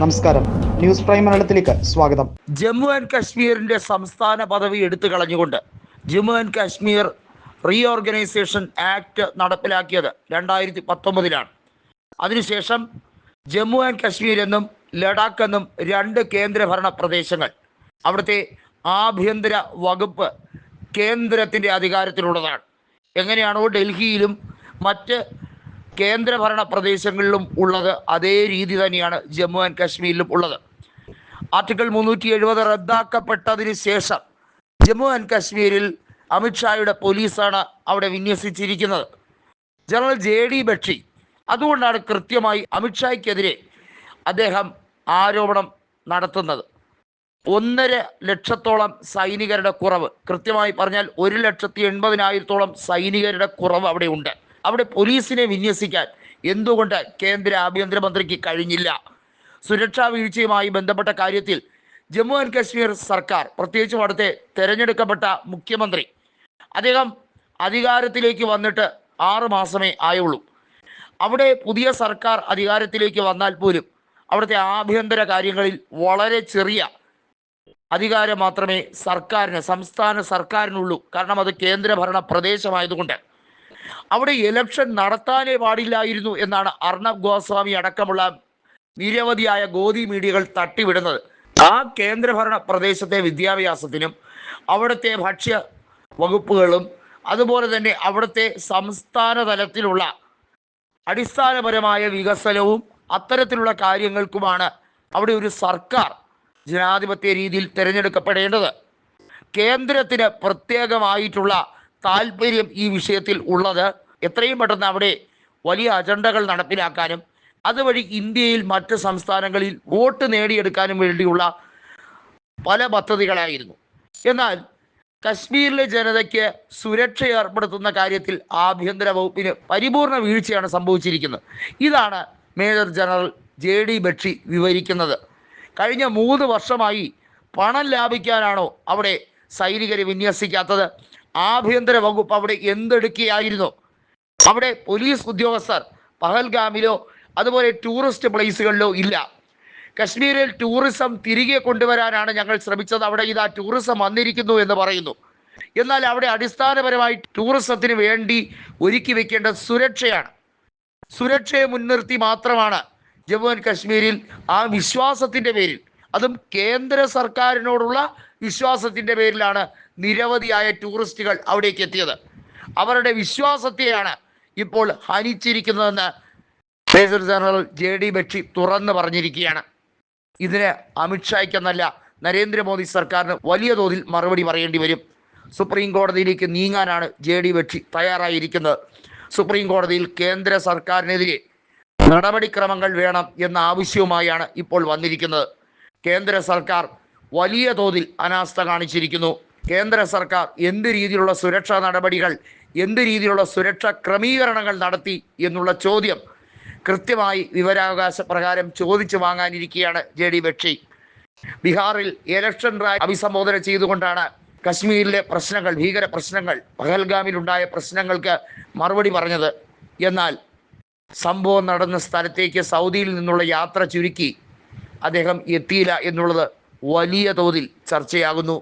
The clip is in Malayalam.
നമസ്കാരം. ന്യൂസ് പ്രൈം മലയാളത്തിലേക്ക് സ്വാഗതം. ജമ്മു ആൻഡ് കാശ്മീരിന്റെ സംസ്ഥാന പദവി എടുത്തു കളഞ്ഞുകൊണ്ട് Jammu and Kashmir reorganisation act നടപ്പിലാക്കിയത് രണ്ടായിരത്തി പത്തൊമ്പതിലാണ് അതിനുശേഷം ജമ്മു ആൻഡ് കാശ്മീർ എന്നും ലഡാക്ക് എന്നും രണ്ട് കേന്ദ്രഭരണ പ്രദേശങ്ങൾ. അവിടുത്തെ ആഭ്യന്തര വകുപ്പ് കേന്ദ്രത്തിന്റെ അധികാരത്തിലുള്ളതാണ്. എങ്ങനെയാണോ ഡൽഹിയിലും മറ്റ് കേന്ദ്രഭരണ പ്രദേശങ്ങളിലും ഉള്ളത് അതേ രീതി തന്നെയാണ് ജമ്മു ആൻഡ് കാശ്മീരിലും ഉള്ളത്. ആർട്ടിക്കിൾ മുന്നൂറ്റി എഴുപത് റദ്ദാക്കപ്പെട്ടതിന് ശേഷം ജമ്മു ആൻഡ് കാശ്മീരിൽ അമിത്ഷായുടെ പോലീസാണ് അവിടെ വിന്യസിച്ചിരിക്കുന്നത്. ജനറൽ ജെ ഡി ബക്ഷി അതുകൊണ്ടാണ് കൃത്യമായി അമിത്ഷായ്ക്കെതിരെ അദ്ദേഹം ആരോപണം നടത്തുന്നത്. ഒന്നര ലക്ഷത്തോളം സൈനികരുടെ കുറവ്. കൃത്യമായി പറഞ്ഞാൽ ഒരു ലക്ഷത്തി എൺപതിനായിരത്തോളം സൈനികരുടെ കുറവ് അവിടെ ഉണ്ട് അവിടെ പോലീസിനെ വിന്യസിക്കാൻ എന്തുകൊണ്ട് കേന്ദ്ര ആഭ്യന്തരമന്ത്രിക്ക് കഴിഞ്ഞില്ല? സുരക്ഷാ വീഴ്ചയുമായി ബന്ധപ്പെട്ട കാര്യത്തിൽ ജമ്മു ആൻഡ് കാശ്മീർ സർക്കാർ പ്രത്യേകിച്ചും അവിടുത്തെ തെരഞ്ഞെടുക്കപ്പെട്ട മുഖ്യമന്ത്രി അദ്ദേഹം അധികാരത്തിലേക്ക് വന്നിട്ട് ആറ് മാസമേ ആയുള്ളൂ. അവിടെ പുതിയ സർക്കാർ അധികാരത്തിലേക്ക് വന്നാൽ പോലും അവിടുത്തെ ആഭ്യന്തര കാര്യങ്ങളിൽ വളരെ ചെറിയ അധികാരം മാത്രമേ സർക്കാരിന് സംസ്ഥാന സർക്കാരിനുള്ളൂ. കാരണം അത് കേന്ദ്രഭരണ പ്രദേശമായതുകൊണ്ട്. അവിടെ ഇലക്ഷൻ നടത്താനേ പാടില്ലായിരുന്നു എന്നാണ് അർണബ് ഗോസ്വാമി അടക്കമുള്ള നിരവധിയായ ഗോതി മീഡിയകൾ തട്ടിവിടുന്നത്. ആ കേന്ദ്രഭരണ പ്രദേശത്തെ വിദ്യാഭ്യാസത്തിനും അവിടുത്തെ ഭക്ഷ്യ വകുപ്പുകളും അതുപോലെ തന്നെ അവിടുത്തെ സംസ്ഥാന തലത്തിലുള്ള അടിസ്ഥാനപരമായ വികസനവും അത്തരത്തിലുള്ള കാര്യങ്ങൾക്കുമാണ് അവിടെ ഒരു സർക്കാർ ജനാധിപത്യ രീതിയിൽ തിരഞ്ഞെടുക്കപ്പെടേണ്ടത്. കേന്ദ്രത്തിന് പ്രത്യേകമായിട്ടുള്ള താല്പര്യം ഈ വിഷയത്തിൽ ഉള്ളത് എത്രയും പെട്ടെന്ന് അവിടെ വലിയ അജണ്ടകൾ നടപ്പിലാക്കാനും അതുവഴി ഇന്ത്യയിൽ മറ്റ് സംസ്ഥാനങ്ങളിൽ വോട്ട് നേടിയെടുക്കാനും വേണ്ടിയുള്ള പല പദ്ധതികളായിരുന്നു. എന്നാൽ കശ്മീരിലെ ജനതയ്ക്ക് സുരക്ഷ ഏർപ്പെടുത്തുന്ന കാര്യത്തിൽ ആഭ്യന്തര വകുപ്പിന് പരിപൂർണ വീഴ്ചയാണ് സംഭവിച്ചിരിക്കുന്നത്. ഇതാണ് major general J D Bakshi വിവരിക്കുന്നത്. കഴിഞ്ഞ മൂന്ന് വർഷമായി പണം ലാഭിക്കാനാണോ അവിടെ സൈനികരെ വിന്യസിക്കാത്തത്? ആഭ്യന്തര വകുപ്പ് അവിടെ എന്തെടുക്കുകയായിരുന്നു? അവിടെ പോലീസ് ഉദ്യോഗസ്ഥർ പഹൽഗാമിലോ അതുപോലെ ടൂറിസ്റ്റ് പ്ലേസുകളിലോ ഇല്ല. കശ്മീരിൽ ടൂറിസം തിരികെ കൊണ്ടുവരാനാണ് ഞങ്ങൾ ശ്രമിച്ചത്. അവിടെ ഇതാ ടൂറിസം വന്നിരിക്കുന്നു എന്ന് പറയുന്നു. എന്നാൽ അവിടെ അടിസ്ഥാനപരമായി ടൂറിസത്തിന് വേണ്ടി ഒരുക്കി വെക്കേണ്ട സുരക്ഷയാണ്. സുരക്ഷയെ മുൻനിർത്തി മാത്രമാണ് ജമ്മു ആൻഡ് കശ്മീരിൽ ആ വിശ്വാസത്തിന്റെ പേരിൽ. അതും കേന്ദ്ര സർക്കാരിനോടുള്ള വിശ്വാസത്തിന്റെ പേരിലാണ് നിരവധിയായ ടൂറിസ്റ്റുകൾ അവിടേക്ക് എത്തിയത്. അവരുടെ വിശ്വാസത്തെയാണ് ഇപ്പോൾ ഹനിച്ചിരിക്കുന്നതെന്ന് major general J D Bakshi തുറന്നു പറഞ്ഞിരിക്കുകയാണ്. ഇതിന് അമിത്ഷായ്ക്കെന്നല്ല നരേന്ദ്രമോദി സർക്കാരിന് വലിയ തോതിൽ മറുപടി പറയേണ്ടി വരും. സുപ്രീം കോടതിയിലേക്ക് നീങ്ങാനാണ് ജെ ഡി ബക്ഷി തയ്യാറായിരിക്കുന്നത്. സുപ്രീം കോടതിയിൽ കേന്ദ്ര സർക്കാരിനെതിരെ നടപടിക്രമങ്ങൾ വേണം എന്ന ആവശ്യവുമായാണ് ഇപ്പോൾ വന്നിരിക്കുന്നത്. കേന്ദ്ര സർക്കാർ വലിയ തോതിൽ അനാസ്ഥ കാണിച്ചിരിക്കുന്നു. കേന്ദ്ര സർക്കാർ എന്ത് രീതിയിലുള്ള സുരക്ഷാ നടപടികൾ എന്ത് രീതിയിലുള്ള സുരക്ഷാ ക്രമീകരണങ്ങൾ നടത്തി എന്നുള്ള ചോദ്യം കൃത്യമായി വിവരാവകാശ പ്രകാരം ചോദിച്ചു വാങ്ങാനിരിക്കുകയാണ് ജെ ഡി ബക്ഷി. ബീഹാറിൽ ഇലക്ഷൻ റാലി അഭിസംബോധന ചെയ്തുകൊണ്ടാണ് കശ്മീരിലെ പ്രശ്നങ്ങൾ ഭീകര പ്രശ്നങ്ങൾ പഹൽഗാമിലുണ്ടായ പ്രശ്നങ്ങൾക്ക് മറുപടി പറഞ്ഞത്. എന്നാൽ സംഭവം നടന്ന സ്ഥലത്തേക്ക് സൗദിയിൽ നിന്നുള്ള യാത്ര ചുരുക്കി അദ്ദേഹം എത്തിയില്ല എന്നുള്ളത് വലിയ തോതിൽ ചർച്ചയാകുന്നു.